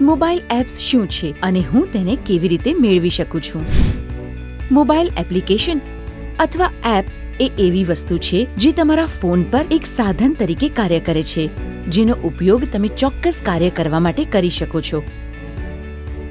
Mobile apps શું છે અને હું તેને કેવી રીતે મેળવી શકું છું? મોબાઈલ એપ્લિકેશન અથવા એપ એ એવી વસ્તુ છે જે તમારા ફોન પર એક સાધન તરીકે કાર્ય કરે છે, જેનો ઉપયોગ તમે ચોક્કસ કાર્ય કરવા માટે કરી શકો છો.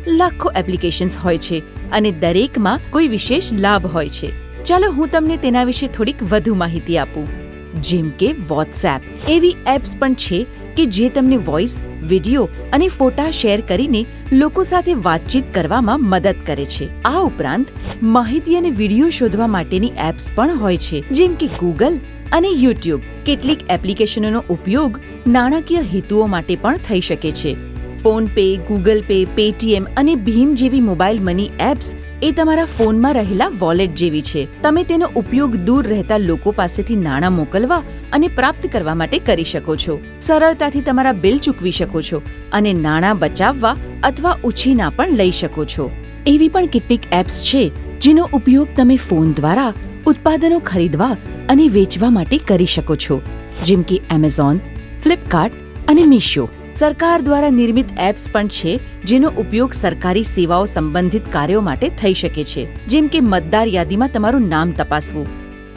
લાખો એપ્લિકેશન્સ હોય છે અને દરેકમાં કોઈ વિશેષ લાભ હોય છે. ચાલો હું તમને તેના વિશે થોડીક વધુ માહિતી આપું. જેમ કે વોટ્સએપ એવી એપ્સ પણ છે કે જે તમને વોઇસ વિડિયો અને ફોટા શેર કરીને લોકો સાથે વાતચીત કરવામાં મદદ કરે છે. આ ઉપરાંત, માહિતી અને વીડિયો શોધવા માટેની એપ્સ પણ હોય છે, જેમ કે ગૂગલ અને યુટ્યુબ કેટલીક એપ્લિકેશનોનો ઉપયોગ નાણાકીય હેતુઓ માટે પણ થઈ શકે છે. PhonePe Google pay, Paytm અને ભીમ જેવી મોબાઈલ મની એપ્સ એ તમારા ફોનમાં રહેલા વોલેટ જેવી છે. તમે તેનો ઉપયોગ દૂર રહેતા લોકો પાસેથી નાણાં મોકલવા અને પ્રાપ્ત કરવા માટે કરી શકો છો. સરળતાથી તમારા બિલ ચૂકવી શકો છો અને નાણાં બચાવવા અથવા ઉછીના પણ લઈ શકો છો. એવી પણ કેટલીક એપ્સ છે જેનો ઉપયોગ તમે ફોન દ્વારા ઉત્પાદનો ખરીદવા અને વેચવા માટે કરી શકો છો. જેમ કે એમેઝોન ફ્લિપકાર્ટ અને મીશો સરકાર દ્વારા નિર્મિત એપ્સ પણ છે, જેનો ઉપયોગ સરકારી સેવાઓ સંબંધિત કાર્યો માટે થઈ શકે છે. જેમ કે મતદાર યાદીમાં તમારું નામ તપાસવું,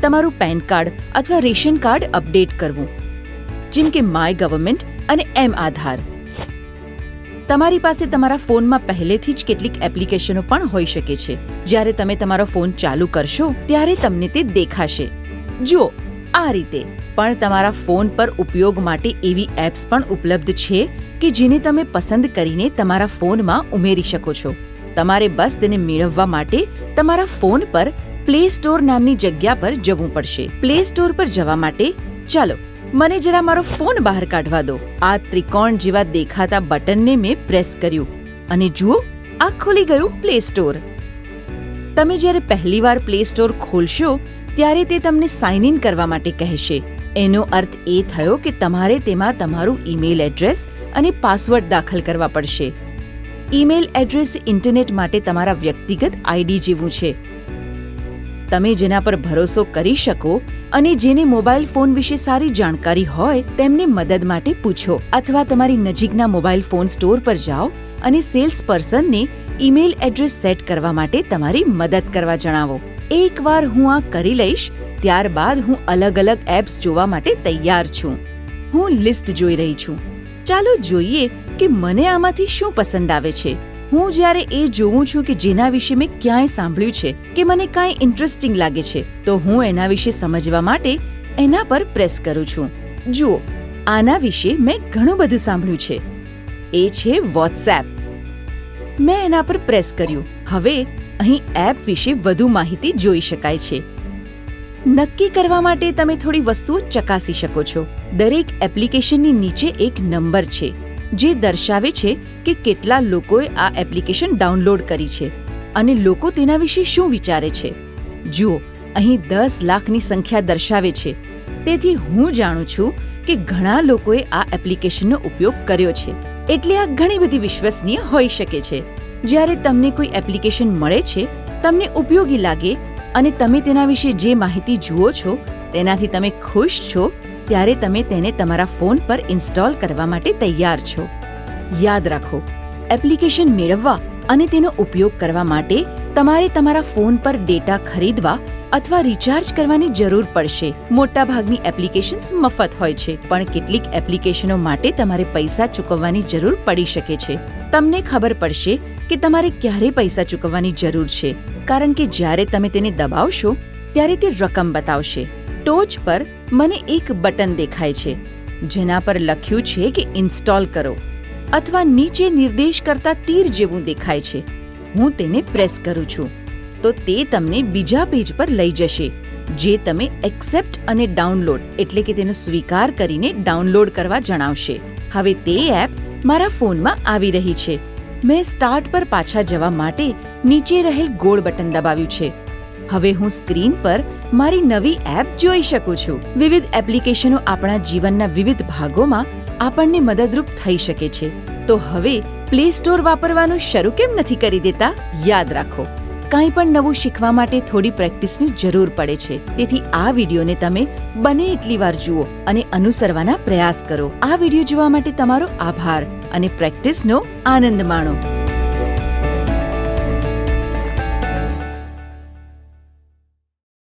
તમારું પેન કાર્ડ અથવા રેશન કાર્ડ અપડેટ કરવું, જેમ કે માય ગવર્મેન્ટ અને એમ આધાર. તમારી પાસે તમારા ફોનમાં પહેલેથી જ કેટલીક એપ્લિકેશનો પણ હોઈ શકે છે. જ્યારે તમે તમારો ફોન ચાલુ કરશો, ત્યારે તમને તે દેખાશે. જુઓ, આ રીતે. પણ તમારા ફોન પર ઉપયોગ માટે એવી એપ્સ પણ ઉપલબ્ધ છે કે જેને તમે પસંદ કરીને તમારા ફોનમાં ઉમેરી શકો છો. તમારે બસ તેને મેળવવા માટે તમારા ફોન પર પ્લે સ્ટોર નામની જગ્યા પર જવું પડશે. પ્લે સ્ટોર પર જવા માટે ચાલો, મને જરા મારો ફોન બહાર કાઢવા દો. આ ત્રિકોણ જેવા દેખાતા બટનને મેં પ્રેસ કર્યું અને જુઓ, આ ખુલી ગયું પ્લે સ્ટોર તમે જ્યારે પહેલીવાર પ્લે સ્ટોર ખોલશો, ત્યારે તે તમને સાઇન ઇન કરવા માટે કહેશે. એનો અર્થ એ થયો કે તમારે તેમાં તમારું ઈમેલ એડ્રેસ અને પાસવર્ડ દાખલ કરવા પડશે. ઈમેલ એડ્રેસ ઇન્ટરનેટ માટે તમારા વ્યક્તિગત આઈડી જેવું છે. તમે જેના પર ભરોસો કરી શકો અને જેને મોબાઈલ ફોન વિશે સારી જાણકારી હોય તેમને મદદ માટે પૂછો અથવા તમારી નજીકના મોબાઈલ ફોન સ્ટોર પર જાઓ અને સેલ્સ પર્સનને ઈમેલ એડ્રેસ સેટ કરવા માટે તમારી મદદ કરવા જણાવો. એકવાર હું આ કરી લઈશ ત્યારબાદ હું અલગ અલગ એપ્સ જોવા માટે તૈયાર છું. હું લિસ્ટ જોઈ રહી છું. ચાલો જોઈએ કે મને આમાંથી શું પસંદ આવે છે. હું જ્યારે એ જોઉં છું કે જેના વિશે મેં ક્યાંય સાંભળ્યું છે કે મને કાંઈ ઇન્ટરેસ્ટિંગ લાગે છે, તો હું એના વિશે સમજવા માટે એના પર પ્રેસ કરું છું. જુઓ, આના વિશે મેં ઘણું બધું સાંભળ્યું છે. એ છે વોટ્સએપ મેં એના પર પ્રેસ કર્યું. હવે અહીં એપ વિશે વધુ માહિતી જોઈ શકાય છે. નક્કી કરવા માટે તમે થોડી વસ્તુઓ ચકાસી શકો છો. દરેક એપ્લિકેશનની નીચે એક નંબર છે, જે દર્શાવે છે કે કેટલા લોકોએ આ એપ્લિકેશન ડાઉનલોડ કરી છે અને લોકો તેના વિશે શું વિચારે છે. જુઓ, અહીં દસ લાખની સંખ્યા દર્શાવે છે. તેથી હું જાણું છું કે ઘણા લોકોએ આ એપ્લિકેશનનો ઉપયોગ કર્યો છે. એટલે આ ઘણી બધી વિશ્વસનીય હોઈ શકે છે. જ્યારે તમને કોઈ એપ્લિકેશન મળે છે, તમને ઉપયોગી લાગે અને તમે તેના વિશે જે માહિતી જુઓ છો, તેનાથી તમે ખુશ છો, ત્યારે તમે તેને તમારા ફોન પર ઇન્સ્ટોલ કરવા માટે તૈયાર છો. યાદ રાખો, એપ્લિકેશન મેળવવા અને તેનો ઉપયોગ કરવા માટે તમારે તમારા ફોન પર ડેટા ખરીદવા અથવા રિચાર્જ કરવાની જરૂર પડશે. મોટાભાગની એપ્લિકેશન્સ મફત હોય છે, પણ કેટલીક એપ્લિકેશનો માટે તમારે પૈસા ચૂકવવાની જરૂર પડી શકે છે. તમને ખબર પડશે કે તમારે ક્યારે પૈસા ચૂકવવાની જરૂર છે, કારણ કે જ્યારે તમે તેને દબાવશો, ત્યારે તે રકમ બતાવશે. ટોચ પર મને એક બટન દેખાય છે, જેના પર લખ્યું છે કે ઇન્સ્ટોલ કરો, અથવા નીચે નિર્દેશ કરતા તીર જેવું દેખાય છે. હું તેને પ્રેસ કરું છું. તો તે તમને બીજા પેજ પર લઈ જશે, જે તમે એક્સેપ્ટ અને ડાઉનલોડ એટલે કે તેનો સ્વીકાર કરીને ડાઉનલોડ કરવા જણાવશે. હવે તે એપ મારા ફોનમાં આવી રહી છે. મેં સ્ટાર્ટ પર પાછા જવા માટે નીચે રહેલ ગોળ બટન દબાવ્યું છે. હવે હું સ્ક્રીન પર મારી નવી એપ જોઈ શકું છું. વિવિધ એપ્લિકેશનો આપણા જીવનના વિવિધ ભાગોમાં આપણને મદદરૂપ થઈ શકે છે. તો હવે પ્લે સ્ટોર વાપરવાનું શરૂ કેમ નથી કરી દેતા? યાદ રાખો, કાંઈ પણ નવું શીખવા માટે થોડી પ્રેક્ટિસની જરૂર પડે છે. તેથી આ વિડીયોને તમે બને એટલી વાર જુઓ અને અનુસરવાના પ્રયાસ કરો. આ વીડિયો જોવા માટે તમારો આભાર અને પ્રેક્ટિસનો આનંદ માણો.